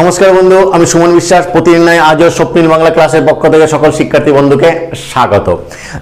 নমস্কার বন্ধু, আমি সুমন বিশ্বাস। প্রতিদিন নয়, আজও স্বপ্নিল বাংলা ক্লাসের পক্ষ থেকে সকল শিক্ষার্থী বন্ধুকে স্বাগত।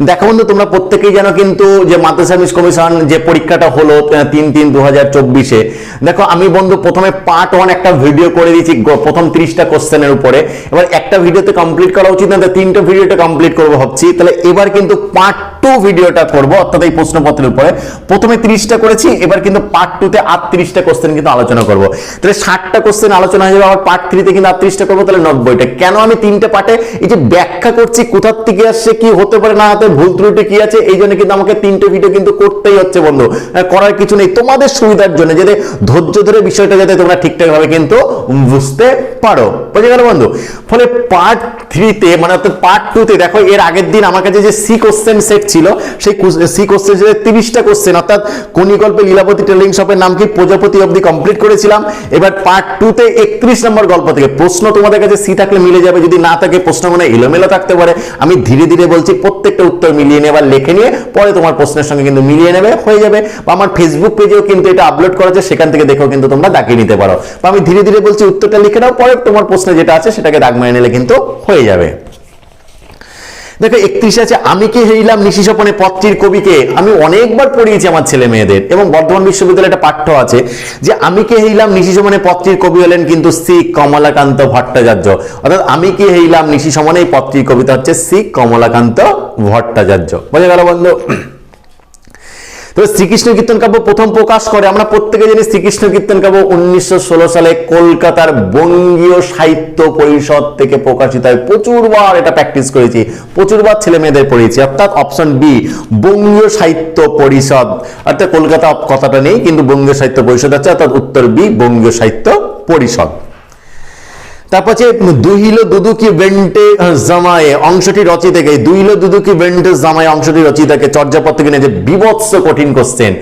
দেখো বন্ধু, তোমরা প্রত্যেকেই জানো কিন্তু যে মাদ্রাসা মিস কমিশন যে পরীক্ষাটা হলো তিন তিন দু হাজার চব্বিশে। দেখো, আমি বন্ধু, প্রথমে পার্ট ওয়ান একটা ভিডিও করে দিয়েছি প্রথম তিরিশটা কোশ্চেনের উপরে। এবার একটা ভিডিওতে কমপ্লিট করা উচিত না তিনটা ভিডিওটা কমপ্লিট করব ভাবছি। তাহলে এবার কিন্তু পার্ট টু ভিডিওটা করব, অর্থাৎ এই প্রশ্নপত্রের উপরে। প্রথমে তিরিশটা করেছি, এবার কিন্তু পার্ট টুতে আর আটত্রিশটা কোশ্চেন কিন্তু আলোচনা করব। তাহলে ষাটটা কোশ্চেন আলোচনা হয়ে যাবে পার্ট থ্রিতে কিন্তু করব, তাহলে নব্বইটা। কেন আমি তিনটে পার্টে এই যে ব্যাখ্যা করছি, কোথার থেকে আসছে, কি হতে পারে, না হতে ভুল ত্রুটি কি আছে, এই জন্য কিন্তু আমাকে তিনটে ভিডিও কিন্তু করতেই হচ্ছে, বন্ধু। করার কিছু নেই। তোমাদের সুবিধার জন্য, যাতে ধৈর্য ধরে বিষয়টা যাতে তোমরা ঠিকঠাক ভাবে কিন্তু বুঝতে পারো। বুঝে গেল, বন্ধু? ফলে পার্ট থ্রিতে মানে পার্ট টুতে দেখো, এর আগের দিন আমার কাছে যে সি কোশ্চেন সেট ছিল, সেই সি কোশ্চেন সেটে তিরিশটা কোশ্চেন অর্থাৎ কোনি গল্পে লীলাবতী টেলিং শপের নাম কি প্রজাপতি অবধি কমপ্লিট করেছিলাম। এবার পার্ট টুতে একত্রিশ নম্বর গল্প থেকে প্রশ্ন তোমাদের কাছে সি থাকলে মিলে যাবে, যদি না থাকে প্রশ্ন মনে এলোমেলো থাকতে পারে। আমি ধীরে ধীরে বলছি, প্রত্যেকটা উত্তর মিলিয়ে নেবার লেখে নিয়ে পরে তোমার প্রশ্নের সঙ্গে কিন্তু মিলিয়ে নেবে, হয়ে যাবে। বা আমার ফেসবুক পেজেও কিন্তু এটা আপলোড করা আছে, সেখান থেকে দেখেও কিন্তু তোমরা দাগিয়ে নিতে পারো। বা আমি ধীরে ধীরে বলছি, উত্তরটা লিখে নাও, পরে তোমার প্রশ্নে যেটা আছে সেটাকে দাগ মেনে নিলে কিন্তু হয়ে যাবে। দেখো, একত্রিশে আছে, আমি কে হেরিলাম নিশি স্বপনে পত্রীর কবিকে। আমি অনেকবার পড়িয়েছি আমার ছেলে মেয়েদের, এবং বর্ধমান বিশ্ববিদ্যালয়ে একটা পাঠ্য আছে যে, আমি কে হেরিলাম নিশি সমনে পত্রীর কবি হলেন কিন্তু শিখ কমলাকান্ত ভট্টাচার্য। অর্থাৎ আমি কে হেরিলাম নিশি এই পত্রীর কবিতা হচ্ছে শিখ কমলাকান্ত ভট্টাচার্য। বোঝা গেল বন্ধু? তবে শ্রীকৃষ্ণ কীর্তন কাব্য প্রথম প্রকাশ করে, আমরা প্রত্যেকে জানি শ্রীকৃষ্ণ কীর্তন কাব্য উনিশশো ষোলো সালে কলকাতার বঙ্গীয় সাহিত্য পরিষদ থেকে প্রকাশিত হয়। প্রচুরবার এটা প্র্যাকটিস করেছি, প্রচুরবার ছেলে মেয়েদের পড়িয়েছি। অর্থাৎ অপশন বি বঙ্গীয় সাহিত্য পরিষদ। অর্থাৎ কলকাতা কথাটা নেই, কিন্তু বঙ্গীয় সাহিত্য পরিষদ আছে, অর্থাৎ উত্তর বি বঙ্গীয় সাহিত্য পরিষদ। তারপর হচ্ছে দুহিলো দুদুকি বেন্টে জামায়ে, অংশটি রচিত থেকে দুহিলো দুদুকি বেন্টে, জামায়ে, অংশটি রচিতাকে চর্যাপদ থেকে নিয়ে যে বিভৎস কঠিন কোশ্চেন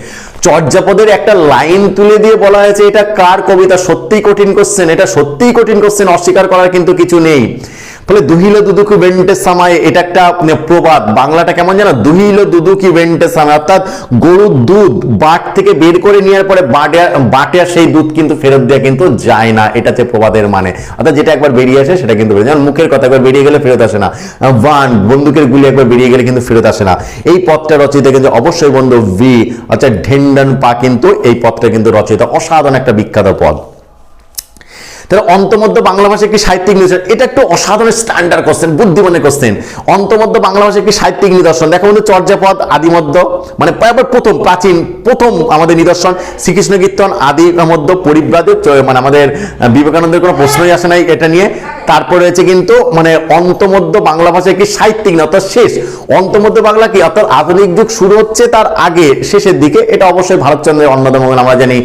চর্যাপদের একটা লাইন তুলে দিয়ে বলা হয়েছে, এটা কার কবিতা সত্যিই কঠিন কোশ্চেন এটা সত্যিই কঠিন কোশ্চেন অস্বীকার করার কিন্তু কিছু নেই। ফলে দুহিলো দুদুকি বেন্টে সামায় এটা একটা মানে, প্রবাদ। বাংলাটা কেমন জানো দুহিলো দুদুকি বেন্টে সামায়। অর্থাৎ গরুর দুধ বাট থেকে বের করে নেওয়ার পরে বাটে আর সেই দুধ কিন্তু ফেরত দেওয়া কিন্তু যায় না। এটা হচ্ছে প্রবাদের মানে। অর্থাৎ যেটা একবার বেরিয়ে আসে সেটা কিন্তু যেমন মুখের কথা একবার বেরিয়ে গেলে ফেরত আসে না। ওয়ান বন্দুকের গুলি একবার বেরিয়ে গেলে কিন্তু ফেরত আসে না। এই পথটা রচিত কিন্তু অবশ্যই বন্ধু ভি অর্থাৎ ঢেন্ডন পা কিন্তু এই পথটা কিন্তু রচিত। অসাধারণ একটা বিখ্যাত পদ তাহলে অন্তমধ্য বাংলা ভাষা কি সাহিত্যিক নিদর্শন? এটা একটু অসাধারণ স্ট্যান্ডার্ড কোশ্চেন বুদ্ধিমানের কোশ্চেন অন্তমধ্য বাংলা ভাষা কি সাহিত্যিক নিদর্শন? দেখো বন্ধু, চর্যাপদ, আদিমধ্য মানে প্রথম, প্রাচীন, প্রথম আমাদের নিদর্শন শ্রীকৃষ্ণ কীর্তন আদি মধ্য পরিব্রাজক মানে আমাদের বিবেকানন্দের কোনো প্রশ্নই আসে নাই এটা নিয়ে। তারপরে রয়েছে কিন্তু মানে অন্তমধ্য বাংলা ভাষা কি সাহিত্যিক না, অর্থাৎ শেষ। অন্তমধ্য বাংলা কি? অর্থাৎ আধুনিক যুগ শুরু হচ্ছে, তার আগে শেষের দিকে। এটা অবশ্যই ভারতচন্দ্রের অন্যতম আমরা জানি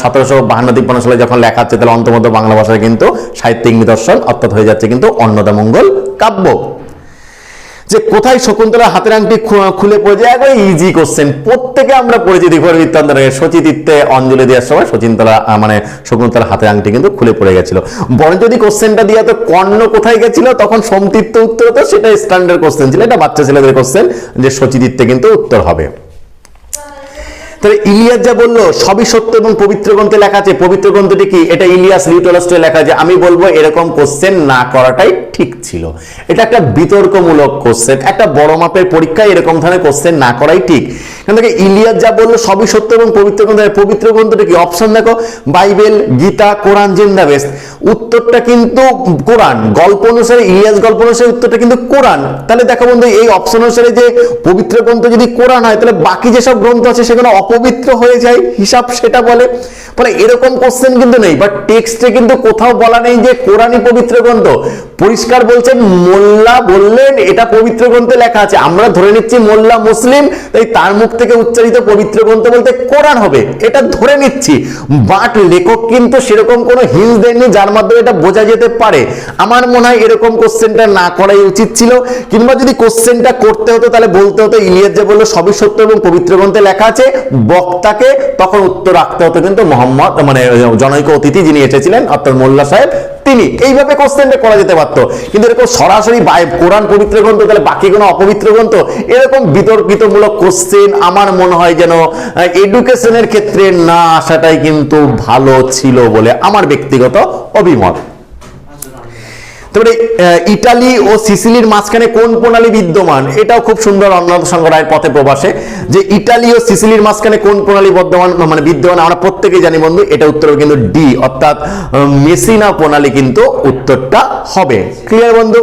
সতেরোশো বাহান্ন তিপ্পান্ন সালে যখন লেখা হচ্ছে, তাহলে অন্তমধ্য বাংলা ভাষায় কিন্তু সাহিত্যিক নিদর্শন অর্থাৎ হয়ে যাচ্ছে কিন্তু অন্নদামঙ্গল কাব্য। যে কোথায় শকুন্তলা হাতের আংটি খুলে পড়ে যায় একবার ইজি কোশ্চেন প্রত্যেকে আমরা পড়েছি দীপর বৃত্তান্ত সচিতিত্বে অঞ্জলি দেওয়ার সময় শচীনতলা মানে শকুন্তলা হাতের আংটি কিন্তু খুলে পড়ে গেছিল। বরং যদি কোশ্চেনটা দিয়ে তো কর্ণ কোথায় গেছিল, তখন সমতীর্থ উত্তর হতো সেটা স্ট্যান্ডার্ড কোশ্চেন ছিল। এটা বাচ্চা ছেলেদের কোশ্চেন যে সচিতিত্বে কিন্তু উত্তর হবে। তাহলে ইলিয়াস যা বলল, সবই সত্য এবং পবিত্র গ্রন্থে লেখা আছে। পবিত্র গ্রন্থটি কি? এটা ইলিয়াস লিউটোলাস্টে লেখা আছে। আমি বলব এরকম কোশ্চেন না করাটাই ঠিক ছিল। এটা একটা বিতর্কমূলক কোশ্চেন একটা বড় মাপের পরীক্ষায় এরকম ধরনের কোশ্চেন না করাই ঠিক। এখান থেকে ইলিয়াস যা বলল সবই সত্য এবং পবিত্র গ্রন্থ। পবিত্র গ্রন্থটা কি? অপশন দেখো, বাইবেল, গীতা, কোরআন জিন্দাবেস উত্তরটা কিন্তু কোরআন। গল্প অনুসারে, ইলিয়াস গল্প অনুসারে উত্তরটা কিন্তু কোরআন। তাহলে দেখো বন্ধু, এই অপশন অনুসারে যে পবিত্র গ্রন্থ যদি কোরআন হয়, তাহলে বাকি যেসব গ্রন্থ আছে সেগুলো অপবিত্র হয়ে যায়, হিসাব সেটা বলে। ফলে এরকম কোশ্চেন কিন্তু নেই। বাট টেক্সটে কিন্তু কোথাও বলা নেই যে কোরআনই পবিত্র গ্রন্থ। পরিষ্কার বলছেন মোল্লা বললেন, এটা পবিত্র গ্রন্থে লেখা আছে, আমরা ধরে নিচ্ছি মোল্লা মুসলিম, তাই তার মুখ থেকে উচ্চারিত পবিত্র গ্রন্থ বলতে কোরআন হবে, এটা ধরে নিচ্ছি। বাট লেখক কিন্তু সেরকম কোনো হিন্স দেননি, যার মাধ্যমে এটা বোঝা যেতে পারে। আমার মনে হয় এরকম কোশ্চেনটা না করাই উচিত ছিল, কিংবা যদি কোশ্চেনটা করতে হতো, তাহলে বলতে হতো, ইলিয়াস যে বলল, সবই সত্য এবং পবিত্র গ্রন্থে লেখা আছে, বক্তাকে তখন উত্তর রাখতে হতো, কিন্তু মোহাম্মদ মানে জনৈক অতিথি যিনি এসেছিলেন অর্থাৎ মোল্লা সাহেব তিনি এইভাবে কোশ্চেনটা করা যেতে পারতো? কিন্তু এরকম সরাসরি কোরআন পবিত্র গ্রন্থ, তাহলে বাকি কোনো অপবিত্র গ্রন্থ? এরকম বিতর্কিতমূলক কোশ্চেন আমার মনে হয় যেন এডুকেশনের ক্ষেত্রে না আসাটাই কিন্তু ভালো ছিল বলে আমার ব্যক্তিগত অভিমত। তারপরে ইটালি ও সিসিলির মাঝখানে কোন প্রণালী বিদ্যমান? এটাও খুব সুন্দর অন্নদ সংগ্রহের পথে প্রবাসে। যে ইটালি ও সিসিলির মাঝখানে কোন প্রণালী বর্ধমান মানে বিদ্যমান, আমরা প্রত্যেকেই জানি বন্ধু, এটা উত্তর কিন্তু ডি, অর্থাৎ মেসিনা প্রণালী কিন্তু উত্তরটা হবে। ক্লিয়ার বন্ধু?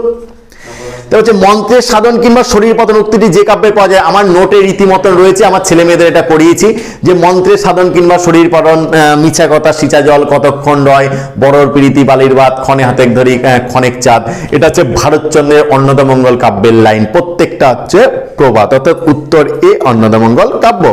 তো হচ্ছে মন্ত্রের সাধন কিংবা শরীর পতন উক্তিটি যে কাব্যে পাওয়া যায়, আমার নোটে রীতিমতন রয়েছে, আমার ছেলে মেয়েদের এটা করিয়েছি যে মন্ত্রের সাধন কিংবা শরীর পতন মিছা কথা, সিচা জল, কতক্ষণ রয়, বড়র প্রীতি, বালির বাদ, ক্ষণে হাতেক ধরি ক্ষণেক চাঁদ। এটা হচ্ছে ভারতচন্দ্রের অন্নদামঙ্গল কাব্যের লাইন। প্রত্যেকটা হচ্ছে প্রবাদ, অর্থাৎ উত্তর এ অন্নদমঙ্গল কাব্য।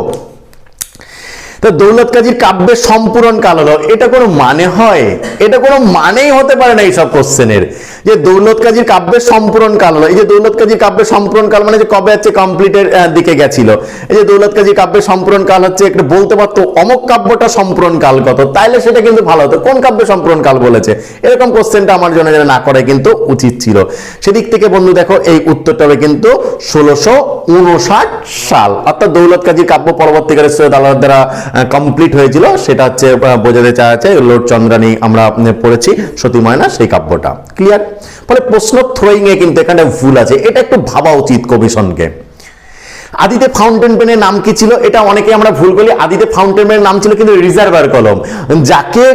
তো দৌলত কাজীর কাব্যের সম্পূরণ কাল হলো এটা কোনো মানে হয়? এটা কোনো মানেই হতে পারে না এইসব কোশ্চেনের। যে দৌলত কাজীর কাব্যের সম্পূরণ কাল হলো এই যে দৌলত কাজীর কাব্যের সম্পূরণ কাল মানে যে কবে হচ্ছে কমপ্লিটের দিকে গেছিল। এই যে দৌলত কাজীর কাব্যের সম্পূরণ কাল হচ্ছে একটা বলতে পারতো অমক কাব্যটা সম্পূরণ কাল কত, তাইলে সেটা কিন্তু ভালো হতো। কোন কাব্যের সম্পূরণ কাল বলেছে? এরকম কোশ্চেনটা আমার জন্য যেন না করে কিন্তু উচিত ছিল। সেদিক থেকে বন্ধু দেখো, এই উত্তরটা হবে কিন্তু ষোলোশো উনষাট সাল। অর্থাৎ দৌলত কাজীর কাব্য পরবর্তীকালে সৈয়দ আল্লাহ দ্বারা কমপ্লিট হয়েছিল, সেটা হচ্ছে বোঝাতে আছে লোড চন্দ্রানী আমরা পড়েছি সতী ময়না সেই কাব্যটা। ক্লিয়ার ফলে প্রশ্ন থ্রোয়িং এ কিন্তু এখানে ভুল আছে, এটা একটু ভাবা উচিত কমিশনকে। আদিতে ফাউন্টেন পেনের নাম কি ছিল? এটা অনেকে আমরা ভুল করি আদিতে ফাউন্টেন পেনের নাম ছিল কিন্তু রিজার্ভার কলম যাকে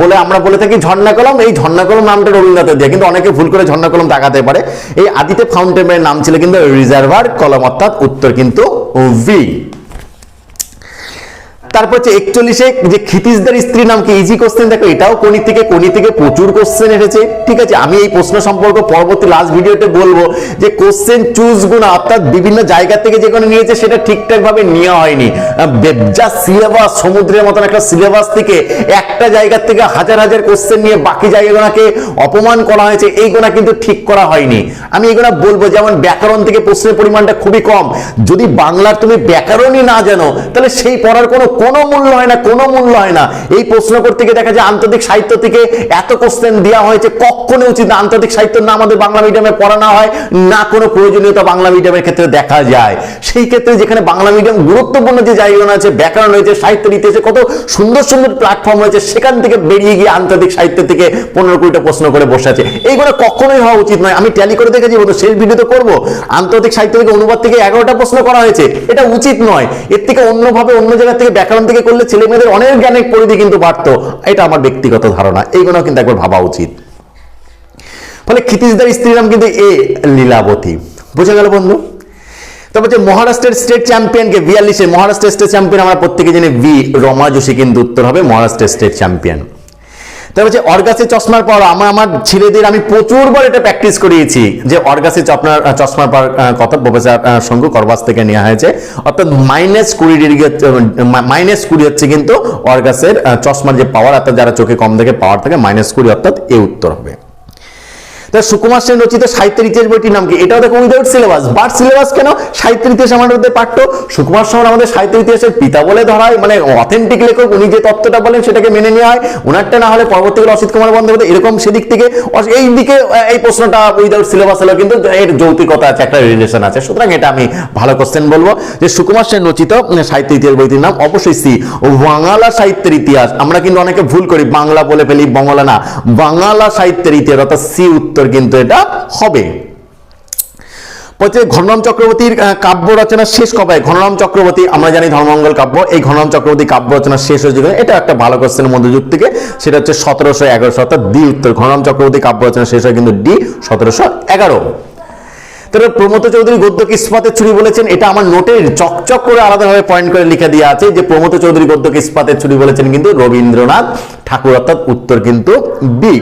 বলে আমরা বলে থাকি ঝর্ণা কলম, এই ঝর্ণা কলম নামটা রবীন্দ্রনাথের দিয়ে। কিন্তু অনেকে ভুল করে ঝর্ণা কলম তাকাতে পারে। এই আদিতে ফাউন্টেন পেনের নাম ছিল কিন্তু রিজার্ভার কলম অর্থাৎ উত্তর কিন্তু ভি তারপর হচ্ছে একচল্লিশে যে ক্ষিতিশদের স্ত্রী নাম কি? ইজি কোশ্চেন দেখো, এটাও কোনি থেকে কোনি থেকে প্রচুর কোশ্চেন এসেছে। ঠিক আছে, আমি এই প্রশ্ন সম্পর্কে পরবর্তী লাস্ট ভিডিওতে বলব যে কোশ্চেন চুজ গুণা অর্থাৎ বিভিন্ন জায়গা থেকে যেখানে নিয়েছে সেটা ঠিকঠাক ভাবে নেওয়া হয়নি। যা সিলেবাস সমুদ্রের মতন একটা সিলেবাস থেকে একটা জায়গা থেকে হাজার হাজার কোশ্চেন নিয়ে বাকি জায়গাগুলোকে অপমান করা হয়েছে এইগুলা কিন্তু ঠিক করা হয়নি। আমি এগুলা বলব, যেমন ব্যাকরণ থেকে প্রশ্নের পরিমাণটা খুবই কম। যদি বাংলার তুমি ব্যাকরণই না জানো, তাহলে সেই পড়ার কোনো কোনো মূল্য হয় না, কোনো মূল্য হয় না। এই প্রশ্ন করতে গিয়ে দেখা যায় আন্তর্জাতিক সাহিত্য থেকে এত কোশ্চেন দেওয়া হয়েছে কখনো উচিত আন্তর্জাতিক সাহিত্য না আমাদের বাংলা মিডিয়ামে পড়ানো হয়, না কোনো প্রয়োজনীয়তা বাংলা মিডিয়ামের ক্ষেত্রে দেখা যায়। সেই ক্ষেত্রে যেখানে বাংলা মিডিয়াম গুরুত্বপূর্ণ যে জায়গাগুলো আছে, ব্যাকরণ রয়েছে, সাহিত্যের ইতিহাসে কত সুন্দর সুন্দর প্ল্যাটফর্ম রয়েছে, সেখান থেকে বেরিয়ে গিয়ে আন্তর্জাতিক সাহিত্য থেকে পনেরো কুড়িটা প্রশ্ন করে বসে আছে। এইগুলো কখনোই হওয়া উচিত নয়। আমি ট্যালি করে দেখেছি বন্ধু শেষ ভিডিওতে করব। আন্তর্জাতিক সাহিত্য থেকে অনুবাদ থেকে এগারোটা প্রশ্ন করা হয়েছে। এটা উচিত নয়। এর থেকে অন্যভাবে অন্য জায়গা থেকে ব্যাকরণ থেকে করলে ছেলে মেয়েদের অনেক জ্ঞানের পরিধি কিন্তু বাড়তো। এটা আমার ব্যক্তিগত ধারণা। এইগুলো কিন্তু একবার ভাবা উচিত। ফলে ক্ষিতিশদার স্ত্রীর নাম কিন্তু এ লীলাবতী। বুঝে গেল বন্ধু? তারপর যে মহারাষ্ট্রের স্টেট চ্যাম্পিয়নকে বিয়াল্লিশে, মহারাষ্ট্রের স্টেট চ্যাম্পিয়ন আমরা প্রত্যেকে জেনে ভি রমা যোশী কিন্তু উত্তর হবে মহারাষ্ট্রের স্টেট চ্যাম্পিয়ন। তারপর হচ্ছে অর্গাসে চশমার পাওয়ার আমার আমার ছেলেদের আমি প্রচুরবার এটা প্র্যাকটিস করিয়েছি যে অর্গাসে চশমার চশমার পাওয়ার কথা প্রফেসর শঙ্কু করবাস থেকে নেওয়া হয়েছে। অর্থাৎ মাইনাস কুড়ি ডিগ্রি মাইনাস কুড়ি হচ্ছে কিন্তু অর্গাসের চশমার যে পাওয়ার অর্থাৎ যারা চোখে কম দেখে পাওয়ার থাকে মাইনাস কুড়ি অর্থাৎ এ উত্তর হবে। সুকুমার সেন রচিত সাহিত্যের ইতিহাস বইটির নাম কি? এটাও দেখো উইদাউট সিলেবাস বাট সিলেবাস কেন? সাহিত্যের ইতিহাস আমাদের পাঠ্য। সুকুমার সেন আমাদের সাহিত্য ইতিহাসের পিতা বলে ধরা হয় মানে অথেন্টিক লেখক, উনি যে তত্ত্বটা বলেন সেটাকে মেনে নেওয়া হয়। ওনারটা না হলে পরবর্তীকালে অসিত কুমার বন্দ্যোপাধ্যায় এরকম সেদিক থেকে এই দিকে এই প্রশ্নটা উইদাউট সিলেবাস হলো কিন্তু এর যৌতিকতা আছে, একটা রিলেশন আছে। সুতরাং এটা আমি ভালো কোশ্চেন বলব। যে সুকুমার সেন রচিত সাহিত্য ইতিহাস বইটির নাম অবশ্যই সি, বাংলা সাহিত্যের ইতিহাস। আমরা কিন্তু অনেকে ভুল করি, বাংলা বলে ফেলি বাংলা না। বাংলা সাহিত্যের ইতিহাস, অর্থাৎ সি উত্তর কিন্তু এটা হবে। বলছে ঘনরাম চক্রবর্তীর কাব্য রচনা শেষ কবে? ঘনরাম চক্রবর্তী, আমরা জানি ধর্মমঙ্গল কাব্য, এই ঘনরাম চক্রবর্তী কাব্য রচনা শেষ হয়েছিল। এটা একটা ভালো কোশ্চেনের মধ্যযুগ থেকে সেটা হচ্ছে সতেরোশো এগারোশো অর্থাৎ ডি উত্তর। ঘনরাম চক্রবর্তী কাব্য রচনা শেষ হয় কিন্তু ডি সতেরোশো এগারো। তাহলে প্রমোদ চৌধুরী গদ্য কি ইস্পাতের ছুরি বলেছেন, এটা আমার নোটের চকচক করে আলাদাভাবে পয়েন্ট করে লিখে দেওয়া আছে যে প্রমোদ চৌধুরী গদ্য কি ইস্পাতের ছুরি বলেছেন কিন্তু রবীন্দ্রনাথ ঠাকুর, অর্থাৎ উত্তর কিন্তু বি।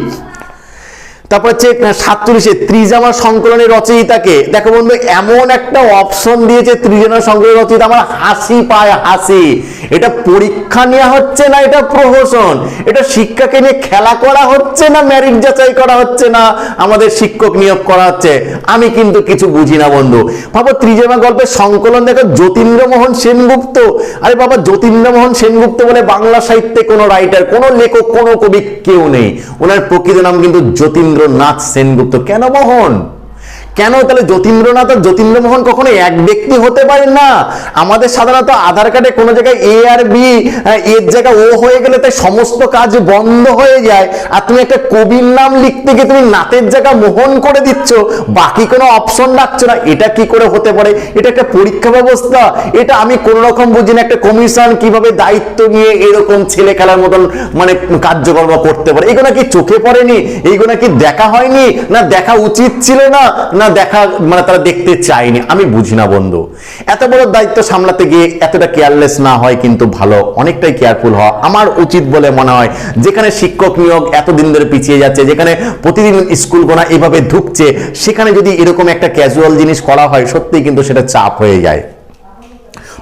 তারপর হচ্ছে সাতচল্লিশে ত্রিজামার সংকলনের রচয়িতাকে। দেখো বন্ধু, এমন একটা অপশন দিয়েছে ত্রিজামার সংকলনের রচয়িতা, আমার হাসি পায় হাসি। এটা পরীক্ষা নেওয়া হচ্ছে না, এটা প্রহসন। এটা শিক্ষাকে নিয়ে খেলা করা হচ্ছে না ম্যারিট যাচাই করা হচ্ছে না, আমাদের শিক্ষক নিয়োগ করা হচ্ছে। আমি কিন্তু কিছু বুঝি না বন্ধু। ভাবো, ত্রিজামা গল্পের সংকলন দেখো, যতীন্দ্রমোহন সেনগুপ্ত। আরে বাবা, যতীন্দ্রমোহন সেনগুপ্ত বলে বাংলা সাহিত্যে কোনো রাইটার কোনো লেখক, কোনো কবি কেউ নেই। ওনার প্রকৃত নাম কিন্তু যতীন্দ্রনাথ সেনগুপ্ত। কেন মোহন? কেন? তাহলে যতীন্দ্রনাথ আর যতীন্দ্রমোহন কখনো এক ব্যক্তি হতে পারেন না। আমাদের সাধারণত আধার কার্ডে কোনো জায়গায় এ আর বি এর জায়গায় ও হয়ে গেলে তাই সমস্ত কাজ বন্ধ হয়ে যায়। আর তুমি একটা কবির নাম লিখতে গিয়ে তুমি নাতের জায়গা মোহন করে দিচ্ছ, বাকি কোনো অপশন রাখছো না। এটা কি করে হতে পারে? এটা একটা পরীক্ষা ব্যবস্থা। এটা আমি কোন রকম বুঝি না, একটা কমিশন কীভাবে দায়িত্ব নিয়ে এরকম ছেলে খেলার মতন মানে কার্যকর্ম করতে পারে। এগুলো কি চোখে পড়েনি? এইগুলো কি দেখা হয়নি? না, দেখা উচিত ছিল না? না দেখা মানে তারা দেখতে চায়নি। আমি বুঝি না, বন্ধু। এত বড় দায়িত্ব সামলাতে গিয়ে এতটা কেয়ারলেস না হয় কিন্তু ভালো, অনেকটাই কেয়ারফুল হওয়া আমার উচিত বলে মনে হয়। যেখানে শিক্ষক নিয়োগ এতদিন ধরে পিছিয়ে যাচ্ছে, যেখানে প্রতিদিন স্কুল গোনা এভাবে ঢুকছে সেখানে যদি এরকম একটা ক্যাজুয়াল জিনিস করা হয়, সত্যিই কিন্তু সেটা চাপ হয়ে যায়।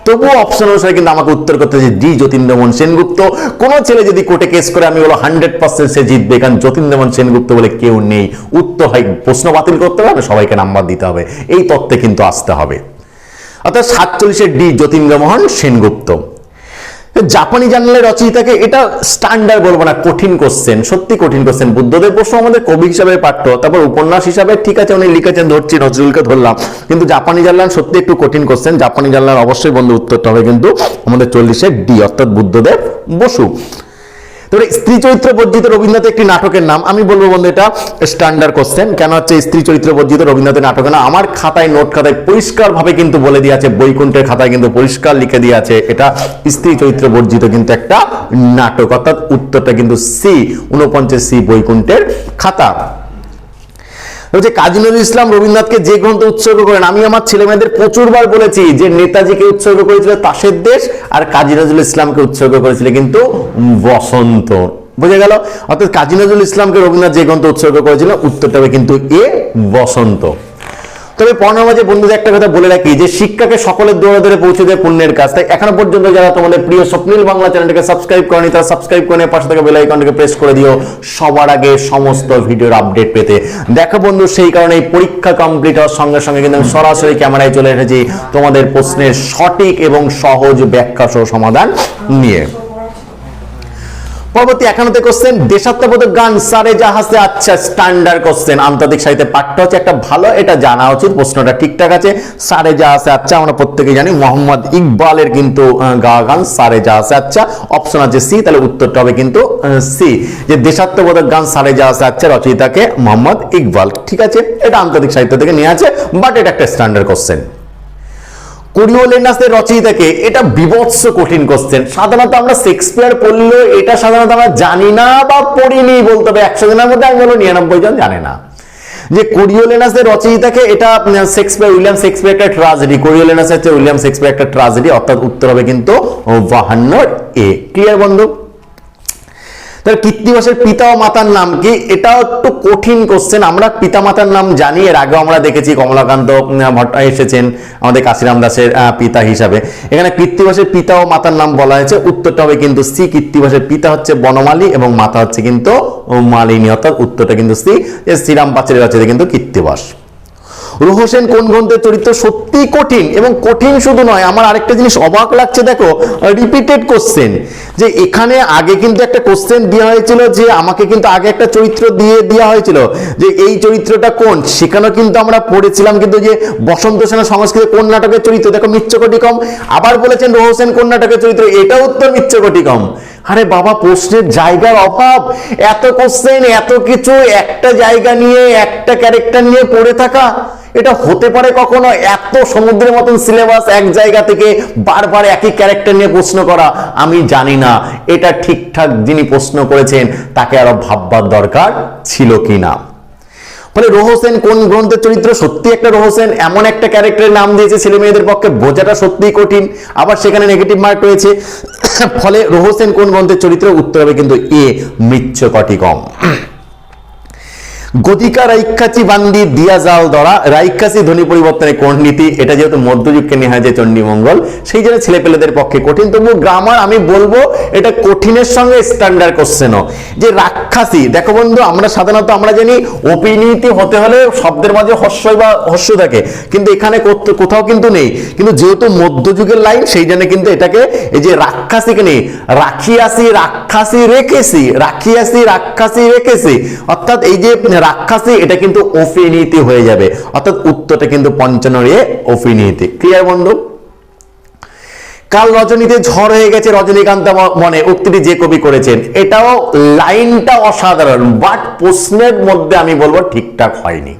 তবুও অপশন অনুসারে কিন্তু আমাকে উত্তর করতে হচ্ছে ডি যতীন্দ্রমোহন সেনগুপ্ত। কোনো ছেলে যদি কোর্টে কেস করে, আমি বলো হান্ড্রেড পার্সেন্ট সে জিতবে, কারণ যতীন্দ্রমোহন সেনগুপ্ত বলে কেউ নেই। উত্তর হয়, প্রশ্ন বাতিল করতে হবে সবাইকে নাম্বার দিতে হবে। এই তত্ত্বে কিন্তু আসতে হবে। অর্থাৎ সাতচল্লিশের ডি যতীন্দ্রমোহন সেনগুপ্ত। জাপানি জার্নালের রচয়িতাকে এটা স্ট্যান্ডার্ড বলব না, কঠিন কোশ্চেন সত্যি কঠিন কোশ্চেন বুদ্ধদেব বসু আমাদের কবি হিসাবে পাঠ্য, তারপর উপন্যাস হিসাবে ঠিক আছে, উনি লিখেছেন, ধরছি, নজরুলকে ধরলাম। কিন্তু জাপানি জার্নাল সত্যি একটু কঠিন কোশ্চেন জাপানি জার্নাল অবশ্যই বন্ধু উত্তরটা হবে কিন্তু আমাদের চল্লিশের ডি অর্থাৎ বুদ্ধদেব বসু। তবে স্ত্রী চরিত্র বর্জিত রবীন্দ্রনাথ একটি নাটকের নাম, আমি বলব বন্ধু এটা স্ট্যান্ডার্ড কোশ্চেন কেন হচ্ছে স্ত্রী চরিত্র বর্জিত রবীন্দ্রনাথের নাটক না? আমার খাতায় নোট খাতায় পরিষ্কারভাবে কিন্তু বলে দিয়ে আছে, বৈকুণ্ঠের খাতায় কিন্তু পরিষ্কার লিখে দিয়ে আছে, এটা স্ত্রী চরিত্র বর্জিত কিন্তু একটা নাটক, অর্থাৎ উত্তরটা কিন্তু সি, উনপঞ্চাশ সি বৈকুণ্ঠের খাতা। হচ্ছে কাজী নজরুল ইসলাম রবীন্দ্রনাথকে যে গ্রন্থ উৎসর্গ করেন, আমি আমার ছেলে মেয়েদের প্রচুরবার বলেছি যে নেতাজিকে উৎসর্গ করেছিল তাসের দেশ আর কাজী নজরুল ইসলামকে উৎসর্গ করেছিল কিন্তু বসন্ত। বুঝে গেল? অর্থাৎ কাজী নজরুল ইসলামকে রবীন্দ্রনাথ যে গ্রন্থ উৎসর্গ করেছিল, উত্তরটা হবে কিন্তু এ বসন্ত। তবে মাঝে বন্ধুদের একটা কথা বলে রাখি যে শিক্ষাকে সকলের দৌড়ে ধরে পৌঁছে দেয় পুণ্যের কাজ। তাই এখনও পর্যন্ত যারা তোমাদের প্রিয় স্বপ্নিল বাংলা চ্যানেলটাকে সাবস্ক্রাইব করেনি, তারা সাবস্ক্রাইব করে পাশে থেকে বেল আইকনটাকে প্রেস করে দিও। সবার আগে সমস্ত ভিডিওর আপডেট পেতে। দেখো বন্ধু, সেই কারণে পরীক্ষা কমপ্লিট হওয়ার সঙ্গে সঙ্গে কিন্তু আমি সরাসরি ক্যামেরায় চলে এসেছি তোমাদের প্রশ্নের সঠিক এবং সহজ ব্যাখ্যা সহ সমাধান নিয়ে। পরবর্তী একান্নতে কোশ্চেন দেশাত্মবোধক গান সারে জাহাজে আচ্ছা স্ট্যান্ডার্ড কোশ্চেন আন্তর্জাতিক সাহিত্যে পাঠ্য হচ্ছে একটা ভালো, এটা জানা উচিত, প্রশ্নটা ঠিকঠাক আছে। সারে জাহাজে আচ্ছা আমরা প্রত্যেকে জানি মোহাম্মদ ইকবালের কিন্তু গাওয়া গান সারে জাহাজে আচ্ছা। অপশন আছে সি তাহলে উত্তরটা হবে কিন্তু সি যে দেশাত্মবোধক গান সারে জাহাজে আচ্ছা রচয়িতাকে মোহাম্মদ ইকবাল। ঠিক আছে? এটা আন্তর্জাতিক সাহিত্য থেকে নিয়ে আছে বাট এটা একটা স্ট্যান্ডার্ড কোশ্চেন কোরিওলেনাসের রচয়িতাকে, এটা বিভৎস কঠিন কোশ্চেন সাধারণত আমরা শেক্সপিয়ার পড়লেও এটা সাধারণত আমরা জানি না বা পড়িনি বলতে হবে। একশো জনের মধ্যে আমি বলব নিরানব্বই জন জানে না। যে কোরিওলেনাসের রচয়িতাকে এটা শেক্সপিয়ার, উইলিয়াম শেক্সপিয়ার একটা ট্রাজেডি কোরিওলেনাস হচ্ছে উইলিয়াম শেক্সপিয়ার একটা ট্রাজেডি অর্থাৎ উত্তর হবে কিন্তু বাহান্ন এ। ক্লিয়ার বন্ধু? তাহলে কৃত্তিবাসের পিতা ও মাতার নাম কি? এটাও একটু কঠিন কোশ্চেন আমরা পিতা মাতার নাম জানি, এর আগেও আমরা দেখেছি কমলাকান্ত এসেছেন আমাদের কাশিরাম দাসের পিতা হিসাবে। এখানে কৃত্তিবাসের পিতা ও মাতার নাম বলা হয়েছে। উত্তরটা হবে কিন্তু সি কৃত্তিবাসের পিতা হচ্ছে বনমালী এবং মাতা হচ্ছে কিন্তু মালিনী। অর্থাৎ উত্তরটা কিন্তু সি শ্রীরাম পাচারের রচয়িতা কিন্তু কৃত্তিবাস রুহসেন কোন গ্রন্থের চরিত্র সত্যি কঠিন এবং কঠিন শুধু নয়, আমার আরেকটা জিনিস অবাক লাগছে, দেখো রিপিটেড কোশ্চেন যে এখানে আগে কিন্তু একটা কোশ্চেন দেওয়া হয়েছিল যে আমাকে কিন্তু আগে একটা চরিত্র দিয়ে দেওয়া হয়েছিল, যে এই চরিত্রটা কোন? সেখানেও কিন্তু আমরা পড়েছিলাম কিন্তু যে বসন্ত সেনা সংস্কৃতে কোন নাটকের চরিত্র? দেখো, মিচ্ছকটিকম। আবার বলেছেন রোহসেন কোন নাটকের চরিত্র? এটা উত্তর মিচ্ছকটিকম। আরে বাবা, প্রশ্নের জায়গার অভাব। এত কোশ্চেন এত কিছু, একটা জায়গা নিয়ে, একটা ক্যারেক্টার নিয়ে পড়ে থাকা। এটা হতে পারে কখনো এত সমুদ্রের মতন সিলেবাস এক জায়গা থেকে বারবার একই ক্যারেক্টার নিয়ে প্রশ্ন করা, আমি জানি না। এটা ঠিকঠাক যিনি প্রশ্ন করেছেন, তাকে আরও ভাববার দরকার ছিল কি না ফলে রোহসেন কোন গ্রন্থের চরিত্র সত্যি একটা রোহসেন এমন একটা ক্যারেক্টারের নাম দিয়েছে ছেলে মেয়েদের পক্ষে, বোঝাটা সত্যিই কঠিন। আবার সেখানে নেগেটিভ মার্ক রয়েছে। ফলে রোহসেন কোন গ্রন্থের চরিত্র উত্তর হবে কিন্তু এ মৃচ্ছকটিকম। গতিকা রাইক্ষাচি বান্দি দিয়া জাল ধরা রাইক্ষাচি ধ্বনি পরিবর্তনে কোন নীতি? এটা যেহেতু মধ্যযুগকে যে চণ্ডীমঙ্গল, সেই জন্য ছেলে পেলেদের পক্ষে কঠিন। তবু গ্রামার আমি বলব, এটা কঠিনের সঙ্গে স্ট্যান্ডার্ড কোশ্চেনও যে রাক্ষাসি, দেখো বন্ধু, আমরা সাধারণত আমরা জানি অপিনীতি হতে হলে শব্দের মাঝে হস্যই বা হস্য থাকে। কিন্তু এখানে কোথাও কিন্তু নেই। কিন্তু যেহেতু মধ্যযুগের লাইন সেই জন্য কিন্তু এটাকে এই যে রাক্ষাসিকে নেই। রাখিয়াসি, রাক্ষাসি রেখেছি রাখিয়াসি, রাক্ষাসি রেখেছি অর্থাৎ এই যে রাক্ষসী, এটা কিন্তু অফিনীতি হয়ে যাবে। অর্থাৎ উত্তরটা কিন্তু পঞ্চান্ন এ অফিনীতি। ক্লিয়ার বন্ধু? কাল রজনীতে ঝড় হয়ে গেছে রজনীকান্ত মনে, উক্তিটি যে কবি করেছেন। এটাও লাইনটা অসাধারণ বাট প্রশ্নের মধ্যে আমি বলব ঠিকঠাক হয়নি।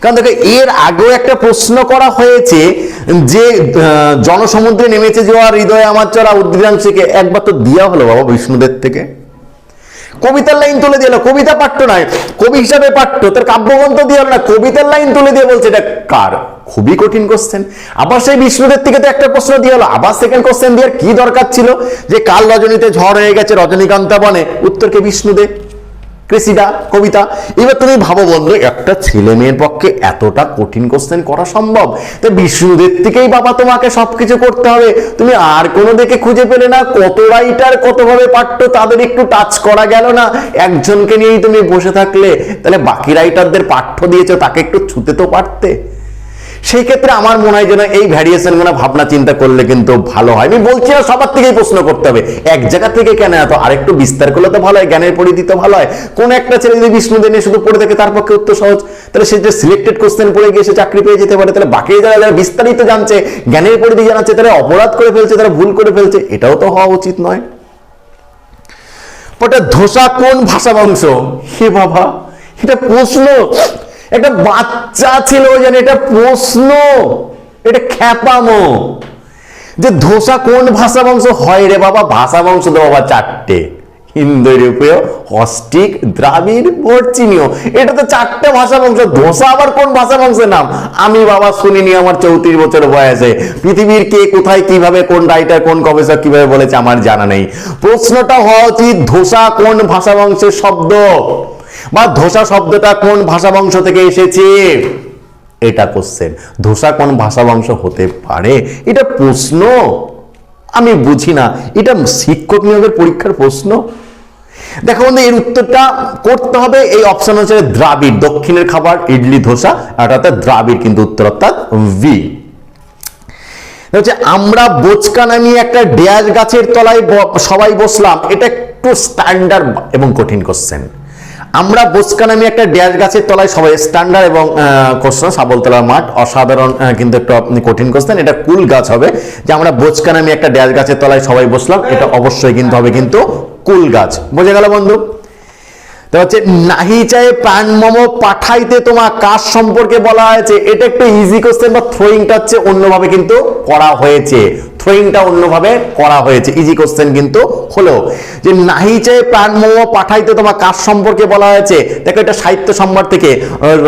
কারণ দেখো, এর আগেও একটা প্রশ্ন করা হয়েছে যে জনসমুদ্রে নেমেছে জোয়ার হৃদয় আমার চড়া উদ্ভিদাংশীকে, একবার তো দিয়া হলো বাবা বিষ্ণুদের থেকে। কবিতার লাইন তুলে দিল কবিতা পাঠ্য নয়, কবি হিসাবে পাঠ্য, তার কাব্যগ্রন্থ দিয়ে না কবিতার লাইন তুলে দিয়ে বলছে, এটা কার? খুবই কঠিন কোশ্চেন আবার সেই বিষ্ণুদের থেকে তো একটা প্রশ্ন দিয়ে হলো, আবার সেকেন্ড কোশ্চেন দিয়ে কি দরকার ছিল? যে কাল রজনীতে ঝড় হয়ে গেছে, রজনীকান্তা বনে উত্তরকে বিষ্ণুদে কৃষিদা কবিতা, এবার তুমি ভাবো বন্ধু, একটা ছেলে মেয়ের পক্ষে এতটা কঠিন কোশ্চেন করা সম্ভব? তো বিষ্ণুদের থেকেই বাবা তোমাকে সবকিছু করতে হবে। তুমি আর কোনো দিকে খুঁজে পেলে না, কত রাইটার কতভাবে পাঠ্য তাদের একটু টাচ করা গেল না? একজনকে নিয়েই তুমি বসে থাকলে, তাহলে বাকি রাইটারদের পাঠ্য দিয়েছ, তাকে একটু ছুতে তো পারতে। সেই ক্ষেত্রে আমার মনে হয় যেন এই ভ্যারিয়েশনগুলো ভাবনা চিন্তা করলে কিন্তু ভালো হয়। আমি বলছি না সবার থেকেই প্রশ্ন করতে হবে। এক জায়গা থেকে কেন এত? আরেকটু বিস্তার করলে তো ভালো হয়, জ্ঞানের পরিধি তো ভালো হয়। কোন একটা ছেলে যদি বিষ্ণুদের নিয়ে শুধু পড়ে থাকে, তার পক্ষে উত্তর সহজ। তাহলে সে যে সিলেক্টেড কোশ্চেন পড়ে গিয়ে সে চাকরি পেয়ে যেতে পারে। তাহলে বাকি যারা যারা বিস্তারিত জানছে, জ্ঞানের পরিধি জানাচ্ছে, তারা অপরাধ করে ফেলছে, তারা ভুল করে ফেলছে, এটাও তো হওয়া উচিত নয়। ওটা ধোসা কোন ভাষা বংশ? হে বাবা, এটা প্রশ্ন। একটা বাচ্চা ছিল যেন এটা প্রশ্ন, এটা খ্যাপামো। যে ধোসা কোন ভাষা বংশ? হয় রে বাবা, ভাষা বংশ তো বাবা চারটে। হিন্দু, ইউরোপীয় অস্টিক দ্রাবিড় পশ্চিমীয় এটা তো চারটে ভাষা বংশ। ধোসা আবার কোন ভাষা বংশের নাম? আমি বাবা শুনিনি আমার চৌত্রিশ বছর বয়সে। পৃথিবীর কে কোথায়, কীভাবে, কোন রাইটার, কোন গবেষক কীভাবে বলেছে আমার জানা নেই। প্রশ্নটা হওয়া উচিত, ধোসা কোন ভাষা বংশের শব্দ? বা ধোসা শব্দটা কোন ভাষা বংশ থেকে এসেছে? এটা কোশ্চেন ধোসা কোন ভাষা বংশ হতে পারে? এটা প্রশ্ন। আমি বুঝি না। এটা শিক্ষক নিয়োগের পরীক্ষার প্রশ্ন। দেখো বন্ধু, এর উত্তরটা করতে হবে। এই অপশন হচ্ছে দ্রাবিড়। দক্ষিণের খাবার ইডলি, ধোসা, আর অর্থাৎ দ্রাবিড় কিন্তু উত্তর অর্থাৎ ভি হচ্ছে, আমরা বোচকা নামিয়ে একটা ডেয়াস গাছের তলায় সবাই বসলাম। এটা একটু স্ট্যান্ডার্ড এবং কঠিন কোশ্চেন আমরা বোচকা নামিয়ে একটা ড্যাশ গাছের তলায় সবাই স্ট্যান্ডার্ড এবং কোশ্চেন সাবলতলার মাঠ। অসাধারণ কিন্তু একটু আপনি কঠিন কোশ্চেন এটা কুল গাছ হবে। যে আমরা বোচকা নামিয়ে একটা ড্যাশ গাছের তলায় সবাই বসলাম, এটা অবশ্যই কিন্তু হবে কিন্তু কুল গাছ। বোঝা গেল বন্ধু? তো হচ্ছে, নাহি চাই প্রাণ মম পাঠাইতে তোমার কাজ সম্পর্কে বলা হয়েছে। এটা একটু ইজি কোশ্চেন বা থ্রোয়িংটা হচ্ছে অন্যভাবে কিন্তু করা হয়েছে। থ্রোয়িংটা অন্যভাবে করা হয়েছে। ইজি কোশ্চেন কিন্তু হলো যে নাহি চাই প্রাণ মম পাঠাইতে তোমার কাজ সম্পর্কে বলা হয়েছে। দেখো এটা সাহিত্য সম্ভার থেকে।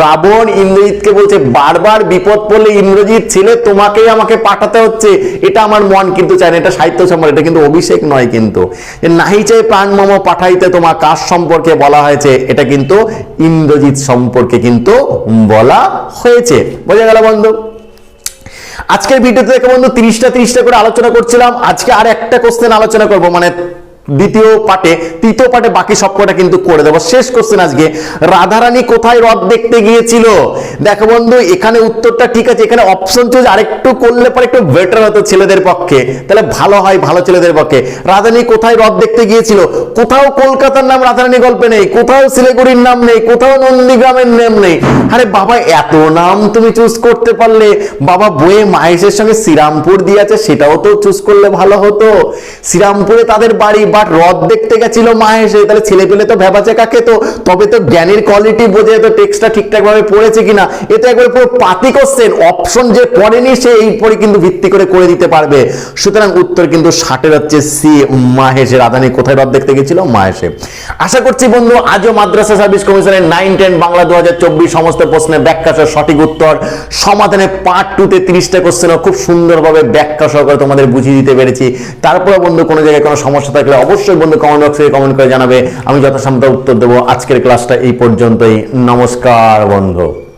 রাবণ ইন্দ্রজিৎকে বলছে, বারবার বিপদ পড়লে ইন্দ্রজিৎ ছেলে তোমাকেই আমাকে পাঠাতে হচ্ছে। এটা আমার মন কিন্তু চায় না, এটা সাহিত্য সম্ভার, এটা কিন্তু অভিষেক নয় কিন্তু। যে নাহি চাই প্রাণ মম পাঠাইতে তোমার কাজ সম্পর্কে বলা হয়েছে, এটা কিন্তু ইন্দ্রজিৎ সম্পর্কে কিন্তু বলা হয়েছে। বোঝা গেল বন্ধু? আজকের ভিডিওতে দেখো বন্ধু তিরিশটা তিরিশটা করে আলোচনা করছিলাম। আজকে আর একটা কোশ্চেন আলোচনা করব। মানে দ্বিতীয় পাটে, তৃতীয় পাটে বাকি সবকটা কিন্তু করে দেবো। শেষ কোশ্চেন আজকে, রাধারানী কোথায় হ্রদ দেখতে গিয়েছিল? দেখো বন্ধু, এখানে উত্তরটা ঠিক আছে, এখানে অপশন চুজ আরেকটু করলে পরে একটু বেটার হতো ছেলেদের পক্ষে। তাহলে ভালো হয় ভালো ছেলেদের পক্ষে। রাধারানী কোথায় হ্রদ দেখতে গিয়েছিল? কোথাও কলকাতার নাম রাধারানী গল্পে নেই, কোথাও শিলিগুড়ির নাম নেই, কোথাও নন্দীগ্রামের নাম নেই। আরে বাবা, এত নাম তুমি চুজ করতে পারলে। বাবা বইয়ে মাহেশের সঙ্গে শ্রীরামপুর দিয়ে আছে সেটাও তো চুজ করলে ভালো হতো। শ্রীরামপুরে তাদের বাড়ি বাট হ্রদ দেখতে গেছিল মাহেশে তাহলে ছেলে পেলে তো ভেবাচে কাকে? তো তবে তো জ্ঞানের কোয়ালিটি বোঝে তো টেক্সটটা ঠিকঠাক ভাবে পড়েছে কিনা। এতে একবার পুরো পাতি কোশ্চেন অপশন যে পড়েনি সে এই পরে কিন্তু ভিত্তি করে করে দিতে পারবে। সুতরাং উত্তর কিন্তু ষাটের হচ্ছে সি। মাহেশে রাধানী কোথায় হ্রদ দেখতে গেছিল? মাহেশে আশা করছি বন্ধু, আজও মাদ্রাসা সার্ভিস কমিশনের নাইন টেন বাংলা দু হাজার চব্বিশ সমস্ত প্রশ্নের ব্যাখ্যা সহ সঠিক উত্তর। সমাধানে পার্ট টুতে তিরিশটা কোশ্চেন খুব সুন্দরভাবে ব্যাখ্যা সহকারে তোমাদের বুঝিয়ে দিতে পেরেছি। তারপরে বন্ধু, কোনো জায়গায় কোনো সমস্যা থাকলে অবশ্যই বন্ধু কমেন্ট বক্সে কমেন্ট করে জানাবে। আমি যথাসম্ভব উত্তর দেবো। আজকের ক্লাসটা এই পর্যন্তই। নমস্কার বন্ধু।